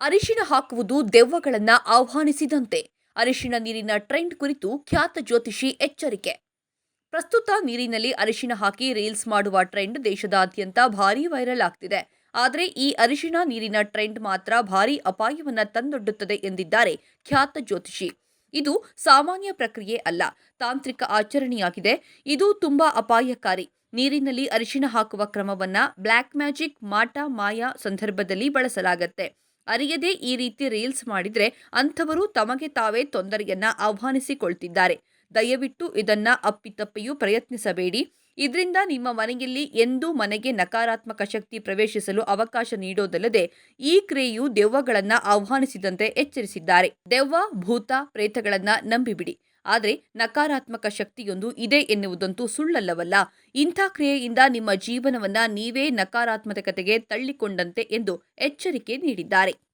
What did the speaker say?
ಅರಿಶಿಣ ಹಾಕುವುದು ದೆವ್ವಗಳನ್ನ ಆಹ್ವಾನಿಸಿದಂತೆ. ಅರಿಶಿಣ ನೀರಿನ ಟ್ರೆಂಡ್ ಕುರಿತು ಖ್ಯಾತ ಜ್ಯೋತಿಷಿ ಎಚ್ಚರಿಕೆ. ಪ್ರಸ್ತುತ ನೀರಿನಲ್ಲಿ ಅರಿಶಿನ ಹಾಕಿ ರೀಲ್ಸ್ ಮಾಡುವ ಟ್ರೆಂಡ್ ದೇಶದಾದ್ಯಂತ ಭಾರೀ ವೈರಲ್ ಆಗ್ತಿದೆ. ಆದರೆ ಈ ಅರಿಶಿಣ ನೀರಿನ ಟ್ರೆಂಡ್ ಮಾತ್ರ ಭಾರೀ ಅಪಾಯವನ್ನ ತಂದೊಡ್ಡುತ್ತದೆ ಎಂದಿದ್ದಾರೆ ಖ್ಯಾತ ಜ್ಯೋತಿಷಿ. ಇದು ಸಾಮಾನ್ಯ ಪ್ರಕ್ರಿಯೆ ಅಲ್ಲ, ತಾಂತ್ರಿಕ ಆಚರಣೆಯಾಗಿದೆ. ಇದು ತುಂಬಾ ಅಪಾಯಕಾರಿ. ನೀರಿನಲ್ಲಿ ಅರಿಶಿನ ಹಾಕುವ ಕ್ರಮವನ್ನ ಬ್ಲ್ಯಾಕ್ ಮ್ಯಾಜಿಕ್, ಮಾಟ, ಮಾಯಾ ಸಂದರ್ಭದಲ್ಲಿ ಬಳಸಲಾಗತ್ತೆ. ಅರಿಯದೇ ಈ ರೀತಿ ರೀಲ್ಸ್ ಮಾಡಿದರೆ ಅಂಥವರು ತಮಗೆ ತಾವೇ ತೊಂದರೆಯನ್ನ ಆಹ್ವಾನಿಸಿಕೊಳ್ತಿದ್ದಾರೆ. ದಯವಿಟ್ಟು ಇದನ್ನ ಅಪ್ಪಿತಪ್ಪಿಯೂ ಪ್ರಯತ್ನಿಸಬೇಡಿ. ಇದರಿಂದ ನಿಮ್ಮ ಮನೆಯಲ್ಲಿ ಎಂದೂ ಮನೆಗೆ ನಕಾರಾತ್ಮಕ ಶಕ್ತಿ ಪ್ರವೇಶಿಸಲು ಅವಕಾಶ ನೀಡೋದಲ್ಲದೆ ಈ ಕ್ರಿಯೆಯು ದೆವ್ವಗಳನ್ನು ಆಹ್ವಾನಿಸಿದಂತೆ ಎಚ್ಚರಿಸಿದ್ದಾರೆ. ದೆವ್ವ, ಭೂತ ಪ್ರೇತಗಳನ್ನ ನಂಬಿಬಿಡಿ. ಆದರೆ ನಕಾರಾತ್ಮಕ ಶಕ್ತಿಯೊಂದು ಇದೆ ಎನ್ನುವುದಂತೂ ಸುಳ್ಳಲ್ಲವಲ್ಲ. ಇಂಥ ಕ್ರಿಯೆಯಿಂದ ನಿಮ್ಮ ಜೀವನವನ್ನ ನೀವೇ ನಕಾರಾತ್ಮಕತೆಗೆ ತಳ್ಳಿಕೊಂಡಂತೆ ಎಂದು ಎಚ್ಚರಿಕೆ ನೀಡಿದ್ದಾರೆ.